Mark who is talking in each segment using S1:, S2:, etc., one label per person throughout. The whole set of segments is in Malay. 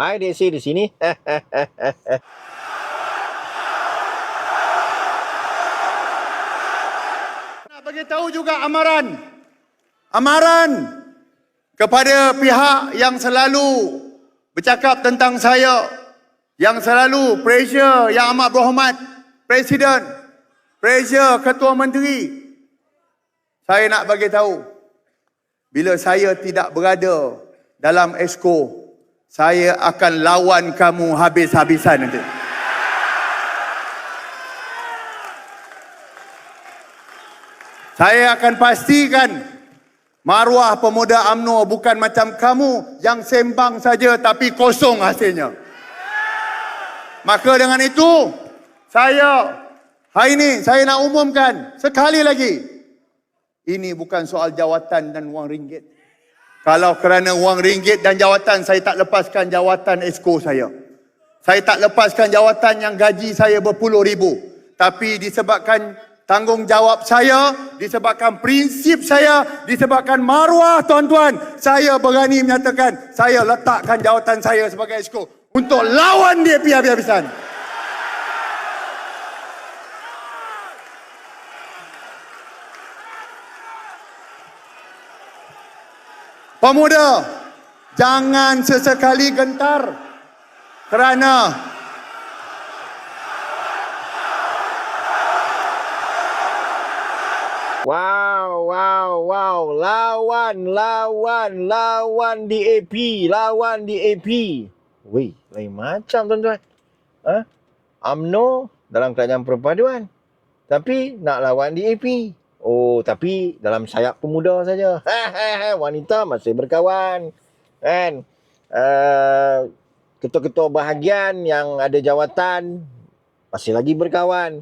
S1: Hai Desi di sini.
S2: Nak bagi tahu juga amaran. Amaran kepada pihak yang selalu bercakap tentang saya, yang selalu pressure yang amat berhormat Presiden, pressure Ketua Menteri. Saya nak bagi tahu, bila saya tidak berada dalam esko, saya akan lawan kamu habis-habisan nanti. Saya akan pastikan maruah pemuda AMNO bukan macam kamu yang sembang saja tapi kosong hasilnya. Maka dengan itu, saya hari ini saya nak umumkan sekali lagi. Ini bukan soal jawatan dan wang ringgit. Kalau kerana wang ringgit dan jawatan, saya tak lepaskan jawatan esko saya. Saya tak lepaskan jawatan yang gaji saya berpuluh ribu. Tapi disebabkan tanggungjawab saya, disebabkan prinsip saya, disebabkan maruah tuan-tuan, saya berani menyatakan saya letakkan jawatan saya sebagai esko untuk lawan dia habis-habisan. Pemuda, jangan sesekali gentar kerana
S1: wow, wow, wow. Lawan, lawan, lawan DAP. Lawan DAP. Weh, lain macam tuan-tuan. Ha? UMNO dalam kerajaan perpaduan. Tapi nak lawan DAP. Oh, tapi dalam sayap pemuda saja. Wanita masih berkawan. Kan? Uh, ketua-ketua bahagian yang ada jawatan masih lagi berkawan.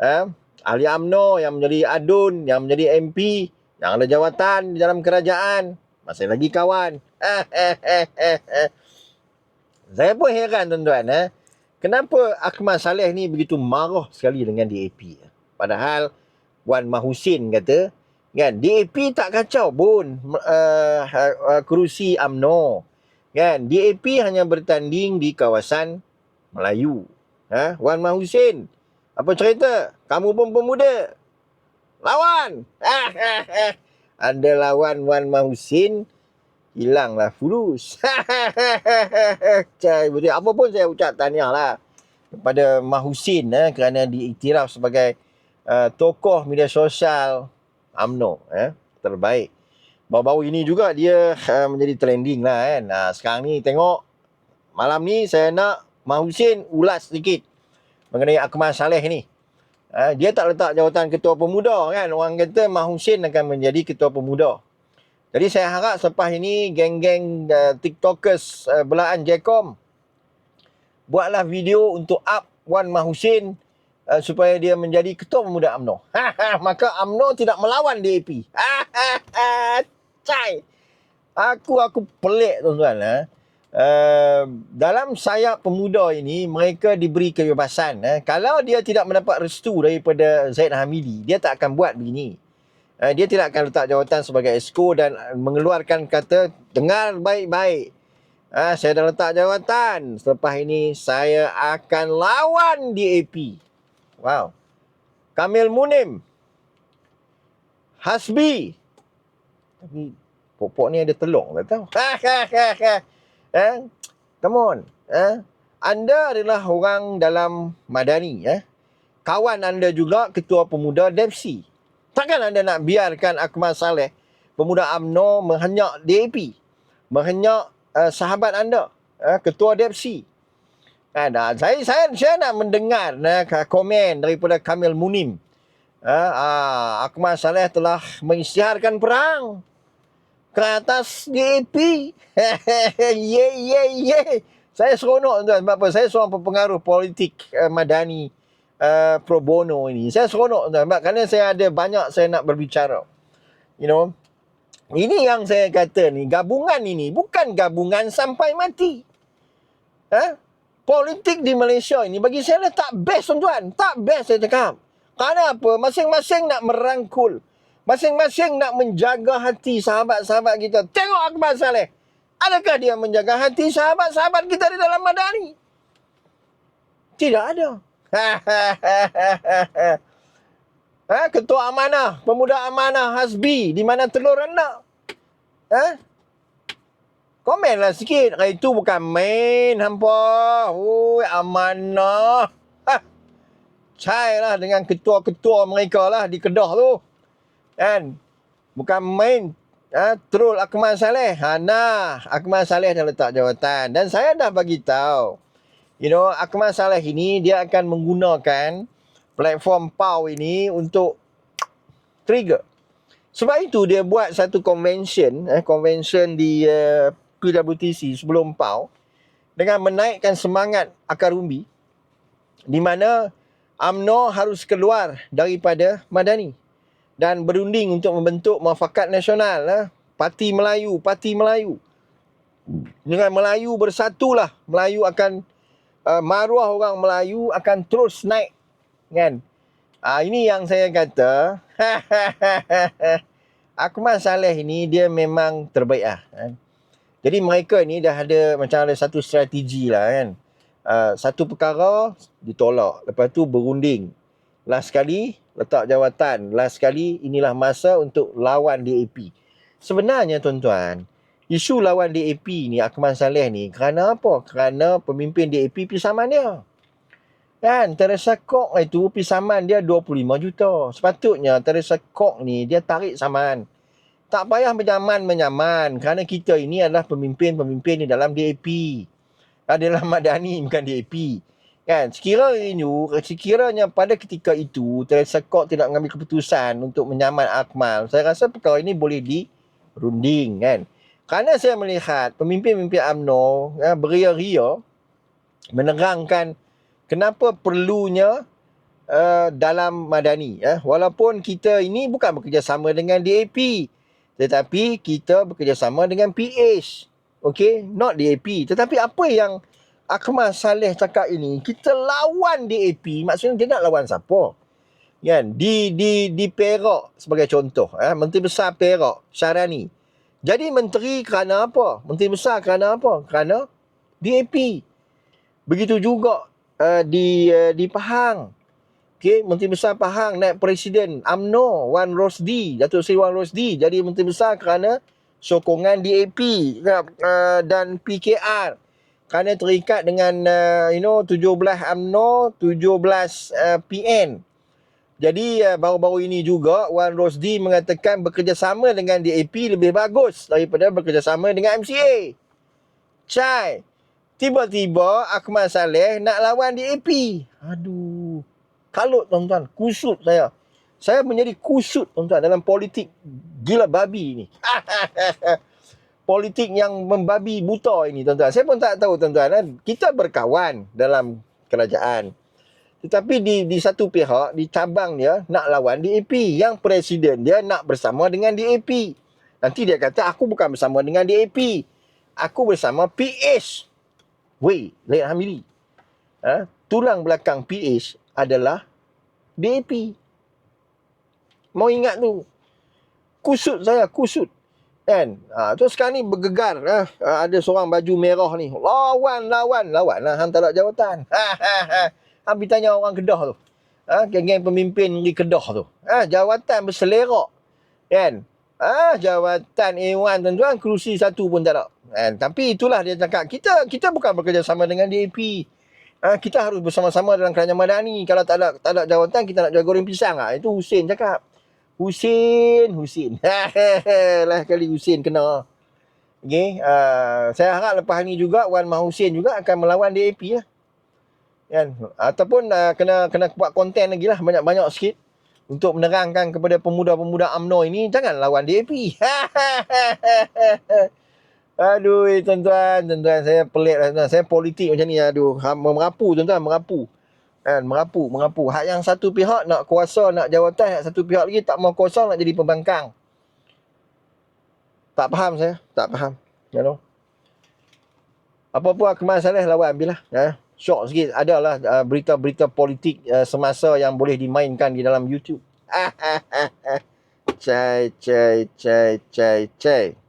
S1: Eh? Ahli AMNO yang menjadi adun, yang menjadi MP, yang ada jawatan di dalam kerajaan masih lagi kawan. Saya pun heran tuan-tuan. Eh? Kenapa Akmal Saleh ni begitu marah sekali dengan DAP? Padahal Wan Mahusin kata, kan, DAP tak kacau pun uh, uh, kerusi AMNO. Kan, DAP hanya bertanding di kawasan Melayu. Ha? Wan Mahusin, apa cerita? Kamu pun pemuda. Lawan. Anda lawan Wan Mahusin, hilanglah fulus. Apa pun saya ucap tahniah lah kepada Mahusin eh, kerana diiktiraf sebagai uh, tokoh media sosial AMNO eh, terbaik. Baru-baru ini juga dia uh, menjadi trending lah kan. Uh, sekarang ni tengok malam ni saya nak Mahusin ulas sedikit mengenai Akmal Saleh ni. Uh, dia tak letak jawatan ketua pemuda kan. Orang kata Mahusin akan menjadi ketua pemuda. Jadi saya harap selepas ini geng-geng uh, TikTokers uh, belaan Jcom buatlah video untuk up Wan Mahusin uh, supaya dia menjadi ketua pemuda AMNO. Maka AMNO tidak melawan DAP. Cai. Aku aku pelik tuan-tuan eh. Uh, dalam sayap pemuda ini mereka diberi kebebasan eh. kalau dia tidak mendapat restu daripada Zaid Hamidi dia tak akan buat begini uh, dia tidak akan letak jawatan sebagai esko dan mengeluarkan kata dengar baik-baik uh, saya dah letak jawatan selepas ini saya akan lawan DAP wow Kamil Munim Hasbi tapi pokok ni ada telur tak tahu Eh? Come on. Eh? Anda adalah orang dalam madani. Eh? Kawan anda juga ketua pemuda Depsi. Takkan anda nak biarkan Akmal Saleh, pemuda AMNO menghenyak DAP. Menghenyak uh, sahabat anda, uh, ketua Depsi. Eh, nah, saya, saya, saya nak mendengar uh, komen daripada Kamil Munim. Uh, uh, Akmal Saleh telah mengisytiharkan perang ke atas DAP. ye ye ye. Saya seronok tuan sebab apa? Saya seorang pengaruh politik uh, madani uh, pro bono ini. Saya seronok tuan sebab kerana saya ada banyak saya nak berbicara. You know. Ini yang saya kata ni, gabungan ini bukan gabungan sampai mati. Ha? Politik di Malaysia ini bagi saya tak best tuan-tuan. Tak best saya cakap. Kerana apa? Masing-masing nak merangkul. Masing-masing nak menjaga hati sahabat-sahabat kita. Tengok Akmal Saleh. Adakah dia menjaga hati sahabat-sahabat kita di dalam Madani? Tidak ada. ha, ketua amanah, pemuda amanah Hasbi di mana telur anak. Ha? Komenlah sikit. Ah, Itu bukan main hampa. Oi, amanah. Ha. Cai lah dengan ketua-ketua mereka lah di Kedah tu. Kan? Bukan main. Ha, troll Akmal Saleh. Ha, nah, Akmal Saleh dah letak jawatan. Dan saya dah bagi tahu. You know, Akmal Saleh ini dia akan menggunakan platform PAU ini untuk trigger. Sebab itu dia buat satu convention, eh, convention di uh, PWTC sebelum PAU dengan menaikkan semangat akar umbi di mana AMNO harus keluar daripada Madani dan berunding untuk membentuk muafakat nasional eh. Parti Melayu, Parti Melayu. Dengan Melayu bersatulah, Melayu akan uh, maruah orang Melayu akan terus naik kan. Ah ini yang saya kata Akmal Saleh ini dia memang terbaik lah kan. Jadi mereka ni dah ada macam ada satu strategi lah kan. Uh, satu perkara ditolak. Lepas tu berunding. Last sekali letak jawatan. Last sekali inilah masa untuk lawan DAP. Sebenarnya tuan-tuan, isu lawan DAP ni Akmal Saleh ni kerana apa? Kerana pemimpin DAP pisaman dia. Kan Teresa Kok itu pisaman dia 25 juta. Sepatutnya Teresa Kok ni dia tarik saman. Tak payah menyaman-menyaman kerana kita ini adalah pemimpin-pemimpin di dalam DAP. Adalah Madani bukan DAP. Kan sekiranya sekiranya pada ketika itu Teresa Kok tidak mengambil keputusan untuk menyaman Akmal, saya rasa perkara ini boleh dirunding kan. Kerana saya melihat pemimpin-pemimpin AMNO ya, beria-ria menerangkan kenapa perlunya uh, dalam Madani ya walaupun kita ini bukan bekerjasama dengan DAP tetapi kita bekerjasama dengan PH okey? Not DAP tetapi apa yang Akmal Saleh cakap ini? Kita lawan DAP maksudnya dia nak lawan siapa? Kan? Di di di Perak sebagai contoh eh? Menteri besar Perak Syarani. Jadi menteri kerana apa? Menteri besar kerana apa? Kerana DAP begitu juga uh, di uh, di Pahang. Okey, Menteri Besar Pahang naik Presiden AMNO Wan Rosdi, Datuk Seri Wan Rosdi jadi Menteri Besar kerana sokongan DAP uh, dan PKR kerana terikat dengan uh, you know 17 AMNO, 17 uh, PN. Jadi uh, baru-baru ini juga Wan Rosdi mengatakan bekerjasama dengan DAP lebih bagus daripada bekerjasama dengan MCA. Chai. Tiba-tiba Akmal Saleh nak lawan DAP. Aduh. Kalut tuan-tuan. Kusut saya. Saya menjadi kusut tuan-tuan dalam politik gila babi ni. politik yang membabi buta ini tuan-tuan. Saya pun tak tahu tuan-tuan. Kan? Kita berkawan dalam kerajaan. Tetapi di di satu pihak, di cabang dia nak lawan DAP. Yang presiden dia nak bersama dengan DAP. Nanti dia kata aku bukan bersama dengan DAP. Aku bersama PH. Wei, Lain Hamili. Ha? Tulang belakang PH adalah DAP. Mau ingat tu. Kusut saya, kusut. Kan? Ha, tu sekarang ni bergegar. Ha? ha? Ada seorang baju merah ni. Lawan, lawan, lawan lah. Hantar tak jawatan. Ha, ha, ha. Habis tanya orang Kedah tu. Ha? Geng-geng pemimpin di Kedah tu. Ha? Jawatan berselerak. Kan? Ah, jawatan A1 tuan-tuan, kerusi satu pun tak ada. Kan? Tapi itulah dia cakap, kita kita bukan bekerjasama dengan DAP. Ha, kita harus bersama-sama dalam kerajaan madani. Kalau tak ada, tak ada jawatan, kita nak jual goreng pisang. Ha, itu Husin cakap. Husin, Husin. lah kali Husin kena. Okay, uh, saya harap lepas ni juga Wan Mah Husin juga akan melawan DAP lah. Kan? Ataupun uh, kena kena buat konten lagi lah banyak-banyak sikit untuk menerangkan kepada pemuda-pemuda AMNO ini jangan lawan DAP. Aduh, eh, tuan-tuan, tuan-tuan, saya pelik lah. Saya politik macam ni, aduh, ha, merapu, tuan-tuan, merapu. Kan, merapu, merapu. Hak yang satu pihak nak kuasa, nak jawatan, hak satu pihak lagi tak mau kuasa, nak jadi pembangkang. Tak faham saya, tak faham. You know? Apa-apa Akmal Saleh lawan, ambil lah. Ya. Syok sikit, adalah uh, berita-berita politik uh, semasa yang boleh dimainkan di dalam YouTube. Cai, cai, cai, cai, cai.